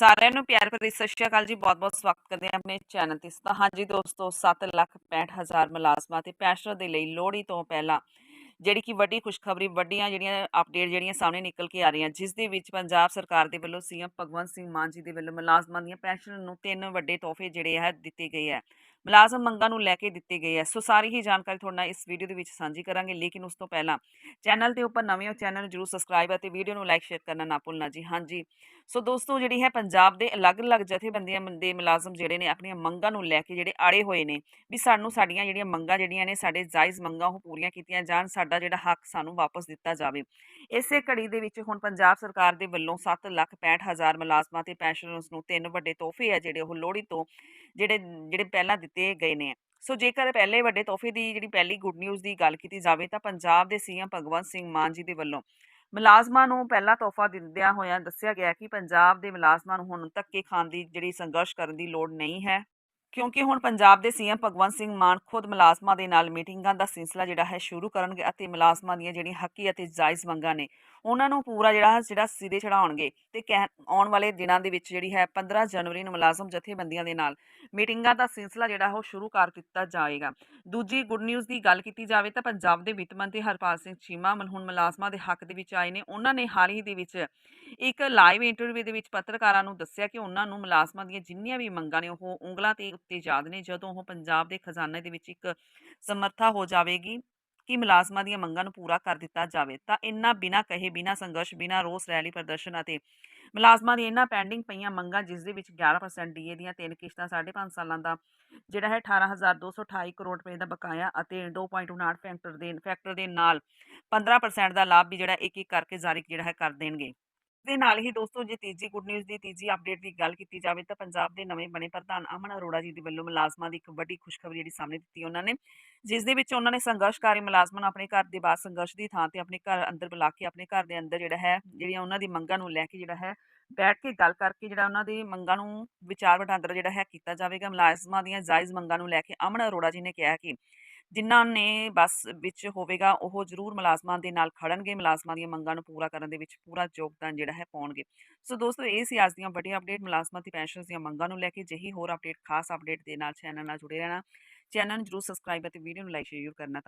ਸਾਰਿਆਂ ਨੂੰ ਪਿਆਰ ਭਰੀ ਸਤਿ ਸ਼੍ਰੀ ਅਕਾਲ ਜੀ। ਬਹੁਤ-ਬਹੁਤ ਸਵਾਗਤ ਕਰਦੇ ਹਾਂ ਆਪਣੇ ਚੈਨਲ ਤੇ। ਤਾਂ ਹਾਂਜੀ ਦੋਸਤੋ 7,65,000 ਮੁਲਾਜ਼ਮਾਂ ਤੇ ਪੈਨਸ਼ਨਰ ਦੇ ਲਈ ਲੋਹੜੀ ਤੋਂ ਪਹਿਲਾਂ ਜਿਹੜੀ ਕਿ ਵੱਡੀ ਖੁਸ਼ਖਬਰੀ ਵੱਡੀਆਂ ਜਿਹੜੀਆਂ ਅਪਡੇਟ ਜਿਹੜੀਆਂ ਸਾਹਮਣੇ ਨਿਕਲ ਕੇ ਆ ਰਹੀਆਂ ਜਿਸ ਦੇ ਵਿੱਚ ਪੰਜਾਬ ਸਰਕਾਰ ਦੇ ਵੱਲੋਂ ਸੀਐਮ ਭਗਵੰਤ ਸਿੰਘ ਮਾਨ ਜੀ ਦੇ ਵੱਲੋਂ ਮੁਲਾਜ਼ਮਾਂ ਦੀਆਂ ਪੈਨਸ਼ਨ ਨੂੰ ਤਿੰਨ ਵੱਡੇ ਤੋਹਫੇ ਜਿਹੜੇ ਹੈ ਦਿੱਤੇ ਗਏ ਹੈ ਮੁਲਾਜ਼ਮ ਮੰਗਾਂ ਨੂੰ ਲੈ ਕੇ ਦਿੱਤੀ ਗਈ ਹੈ ਸੋ ਸਾਰੀ ਹੀ ਜਾਣਕਾਰੀ ਤੁਹਾਡੇ ਨਾਲ ਇਸ ਵੀਡੀਓ ਦੇ ਵਿੱਚ ਸਾਂਝੀ ਕਰਾਂਗੇ। ਲੇਕਿਨ ਉਸ ਤੋਂ ਪਹਿਲਾਂ ਚੈਨਲ ਦੇ ਉੱਪਰ ਨਵੇਂ ਹੋ ਚੈਨਲ ਨੂੰ ਜਰੂਰ ਸਬਸਕ੍ਰਾਈਬ ਅਤੇ ਵੀਡੀਓ ਨੂੰ ਲਾਈਕ ਸ਼ੇਅਰ ਕਰਨਾ ਨਾ ਭੁੱਲਣਾ ਜੀ। ਹਾਂਜੀ। ਸੋ ਦੋਸਤੋ ਜਿਹੜੀ ਹੈ ਪੰਜਾਬ ਦੇ ਅਲੱਗ-ਅਲੱਗ ਜਥੇਬੰਦੀਆਂ ਦੇ ਮੁਲਾਜ਼ਮ ਜਿਹੜੇ ਨੇ ਆਪਣੀਆਂ ਮੰਗਾਂ ਨੂੰ ਲੈ ਕੇ ਜਿਹੜੇ ਆੜੇ ਹੋਏ ਨੇ ਵੀ ਸਾਨੂੰ ਸਾਡੀਆਂ ਜਿਹੜੀਆਂ ਮੰਗਾਂ ਜਿਹੜੀਆਂ ਨੇ ਸਾਡੇ ਜਾਇਜ਼ ਮੰਗਾਂ ਉਹ ਪੂਰੀਆਂ ਕੀਤੀਆਂ ਜਾਣ ਸਾਡਾ ਜਿਹੜਾ ਹੱਕ ਸਾਨੂੰ ਵਾਪਸ ਦਿੱਤਾ ਜਾਵੇ। ਇਸੇ ਕੜੀ ਦੇ ਵਿੱਚ ਹੁਣ ਪੰਜਾਬ ਸਰਕਾਰ ਦੇ ਵੱਲੋਂ 7,65,000 ਮੁਲਾਜ਼ਮਾਂ ਤੇ ਪੈਨਸ਼ਨਰਸ ਨੂੰ ਤਿੰਨ ਵੱਡੇ ਤੋਹਫੇ ਆ ਜਿਹੜੇ ਉਹ ਲੋਹੜੀ ਤੋਂ ਜਿਹੜੇ ਜਿਹੜੇ ਪਹਿਲਾਂ ਦਿੱਤੇ ਗਏ ਨੇ। ਸੋ ਜੇਕਰ ਪਹਿਲੇ ਵੱਡੇ ਤੋਹਫੇ ਦੀ ਜਿਹੜੀ ਪਹਿਲੀ ਗੁੱਡ ਨਿਊਜ਼ ਦੀ ਗੱਲ ਕੀਤੀ ਜਾਵੇ ਤਾਂ ਪੰਜਾਬ ਦੇ ਸੀਐਮ ਭਗਵੰਤ ਸਿੰਘ ਮਾਨ ਜੀ ਦੇ ਵੱਲੋਂ ਮੁਲਾਜ਼ਮਾਂ ਨੂੰ ਪਹਿਲਾ ਤੋਹਫਾ ਦਿੰਦਿਆਂ ਹੋਇਆਂ ਦੱਸਿਆ ਗਿਆ ਕਿ ਪੰਜਾਬ ਦੇ ਮੁਲਾਜ਼ਮਾਂ ਨੂੰ ਹੁਣ ਧੱਕੇ ਖਾਣ ਦੀ ਜਿਹੜੀ ਸੰਘਰਸ਼ ਕਰਨ ਦੀ ਲੋੜ ਨਹੀਂ ਹੈ। ਕਿਉਂਕਿ ਹੁਣ ਪੰਜਾਬ ਦੇ ਸੀਐਮ ਭਗਵੰਤ ਸਿੰਘ ਮਾਨ ਖੁਦ ਮੁਲਾਜ਼ਮਾਂ ਦੇ ਨਾਲ ਮੀਟਿੰਗਾਂ ਦਾ ਸਿਲਸਿਲਾ ਜਿਹੜਾ ਹੈ ਸ਼ੁਰੂ ਕਰਨਗੇ ਅਤੇ ਮੁਲਾਜ਼ਮਾਂ ਦੀਆਂ ਜਿਹੜੀਆਂ ਹੱਕੀ ਅਤੇ ਜਾਇਜ਼ ਮੰਗਾਂ ਨੇ, ਉਹਨਾਂ ਨੂੰ ਪੂਰਾ ਜਿਹੜਾ ਜਿਹੜਾ ਸਿਰੇ ਚੜਾਉਣਗੇ ਤੇ ਕਹਿ- ਆਉਣ ਵਾਲੇ ਦਿਨਾਂ ਦੇ ਵਿੱਚ ਜਿਹੜੀ ਹੈ 15 ਜਨਵਰੀ ਨੂੰ ਮੁਲਾਜ਼ਮ ਜਥੇਬੰਦੀਆਂ ਦੇ ਨਾਲ ਮੀਟਿੰਗਾਂ ਦਾ ਸਿਲਸਿਲਾ ਜਿਹੜਾ ਉਹ ਸ਼ੁਰੂ ਕਰ ਦਿੱਤਾ ਜਾਏਗਾ। ਦੂਜੀ ਗੁੱਡ ਨਿਊਜ਼ ਦੀ ਗੱਲ ਕੀਤੀ ਜਾਵੇ ਤਾਂ ਪੰਜਾਬ ਦੇ ਵਿੱਤ ਮੰਤਰੀ ਹਰਪਾਲ ਸਿੰਘ ਚੀਮਾ ਮਨ- ਹੁਣ ਮੁਲਾਜ਼ਮਾਂ ਦੇ ਹੱਕ ਦੇ ਵਿੱਚ ਆਏ ਨੇ। ਉਹਨਾਂ ਨੇ ਹਾਲ ਹੀ ਦੇ ਵਿੱਚ ਇੱਕ ਲਾਈਵ ਇੰਟਰਵਿਊ ਦੇ ਵਿੱਚ ਪੱਤਰਕਾਰਾਂ ਨੂੰ ਦੱਸਿਆ ਕਿ ਉਹਨਾਂ ਨੂੰ ਮੁਲਾਜ਼ਮਾਂ ਦੀਆਂ ਜਿੰਨੀਆਂ ਵੀ ਮੰਗਾਂ ਨੇ ਉਹ ਉਂਗਲਾਂ ਤੇ ਉੱਤੇ ਯਾਦ ਨੇ, ਜਦੋਂ ਉਹ ਪੰਜਾਬ ਦੇ ਖਜ਼ਾਨੇ ਦੇ ਵਿੱਚ ਇੱਕ ਸਮਰੱਥਾ ਹੋ ਜਾਵੇਗੀ ਕਿ ਮੁਲਾਜ਼ਮਾਂ ਦੀਆਂ ਮੰਗਾਂ ਨੂੰ ਪੂਰਾ ਕਰ ਦਿੱਤਾ ਜਾਵੇ, ਤਾਂ ਇੰਨਾ ਬਿਨਾਂ ਕਹੇ, ਬਿਨਾਂ ਸੰਘਰਸ਼, ਬਿਨਾਂ ਰੋਸ ਰੈਲੀ ਪ੍ਰਦਰਸ਼ਨ ਅਤੇ ਮੁਲਾਜ਼ਮਾਂ ਦੀਆਂ ਇਹਨਾਂ ਪੈਂਡਿੰਗ ਪਈਆਂ ਮੰਗਾਂ, ਜਿਸ ਦੇ ਵਿੱਚ 11% ਡੀਏ ਦੀਆਂ ਤਿੰਨ ਕਿਸ਼ਤਾਂ 5.5 ਸਾਲਾਂ ਦਾ ਜਿਹੜਾ ਹੈ 18228 ਕਰੋੜ ਰੁਪਏ ਦਾ ਬਕਾਇਆ ਅਤੇ 2.59 ਫੈਕਟਰ ਦੇ ਫੈਕਟਰ ਦੇ ਨਾਲ 15% ਦਾ ਲਾਭ ਵੀ ਜਿਹੜਾ ਇੱਕ ਇੱਕ ਕਰਕੇ ਜਾਰੀ ਜਿਹੜਾ ਹੈ ਕਰ ਦੇਣਗੇ। ਦੇ ਨਾਲ ਹੀ ਦੋਸਤੋ, ਜੇ ਤੀਜੀ ਗੁੱਡ ਨਿਊਜ਼ ਦੀ ਤੀਜੀ ਅਪਡੇਟ ਦੀ ਗੱਲ ਕੀਤੀ ਜਾਵੇ ਤਾਂ ਪੰਜਾਬ ਦੇ ਨਵੇਂ ਬਣੇ ਪ੍ਰਧਾਨ ਅਮਨ ਅਰੋੜਾ ਜੀ ਦੇ ਵੱਲੋਂ ਮੁਲਾਜ਼ਮਾਂ ਦੀ ਇੱਕ ਵੱਡੀ ਖੁਸ਼ਖਬਰੀ ਜਿਹੜੀ ਸਾਹਮਣੇ ਦਿੱਤੀ ਉਹਨਾਂ ਨੇ, ਜਿਸ ਦੇ ਵਿੱਚ ਉਹਨਾਂ ਨੇ ਸੰਘਰਸ਼ਕਾਰੀ ਮੁਲਾਜ਼ਮਾਂ ਨੂੰ ਆਪਣੇ ਘਰ ਦੇ ਬਾਹਰ ਸੰਘਰਸ਼ ਦੀ ਥਾਂ ਤੇ ਆਪਣੇ ਘਰ ਅੰਦਰ ਬੁਲਾ ਕੇ ਆਪਣੇ ਘਰ ਦੇ ਅੰਦਰ ਜਿਹੜਾ ਹੈ, ਜਿਹੜੀਆਂ ਉਹਨਾਂ ਦੀ ਮੰਗਾਂ ਨੂੰ ਲੈ ਕੇ ਜਿਹੜਾ ਹੈ, ਬੈਠ ਕੇ ਗੱਲ ਕਰਕੇ ਜਿਹੜਾ ਉਹਨਾਂ ਦੀ ਮੰਗਾਂ ਨੂੰ ਵਿਚਾਰ ਵਟਾਂਦਰਾ ਜਿਹੜਾ ਹੈ ਕੀਤਾ ਜਾਵੇਗਾ। ਮੁਲਾਜ਼ਮਾਂ ਦੀਆਂ ਜਾਇਜ਼ ਮੰਗਾਂ ਨੂੰ ਲੈ ਕੇ ਅਮਨ ਅਰੋੜਾ ਜੀ ਨੇ ਕਿਹਾ ਕਿ ਜਿਨ੍ਹਾਂ ਨੇ ਬੱਸ ਵਿੱਚ ਹੋਵੇਗਾ, ਉਹ ਜ਼ਰੂਰ ਮੁਲਾਜ਼ਮਾਂ ਦੇ ਨਾਲ ਖੜਨਗੇ, ਮੁਲਾਜ਼ਮਾਂ ਦੀਆਂ ਮੰਗਾਂ ਨੂੰ ਪੂਰਾ ਕਰਨ ਦੇ ਵਿੱਚ ਪੂਰਾ ਯੋਗਦਾਨ ਜਿਹੜਾ ਹੈ ਪਾਉਣਗੇ। ਸੋ ਦੋਸਤੋ, ਇਹ ਸੀ ਅੱਜ ਦੀਆਂ ਵੱਡੀਆਂ ਅਪਡੇਟ ਮੁਲਾਜ਼ਮਾਂ ਦੀ ਪੈਨਸ਼ਨਰਸ ਦੀਆਂ ਮੰਗਾਂ ਨੂੰ ਲੈ ਕੇ। ਜਿਹੀ ਹੋਰ ਅਪਡੇਟ ਖਾਸ ਅਪਡੇਟ ਦੇ ਨਾਲ ਚੈਨਲ ਨਾਲ ਜੁੜੇ ਰਹਿਣਾ। ਚੈਨਲ ਨੂੰ ਜਰੂਰ ਸਬਸਕ੍ਰਾਈਬ ਅਤੇ ਵੀਡੀਓ ਨੂੰ ਲਾਈਕ ਸ਼ੇਅਰ ਕਰਨਾ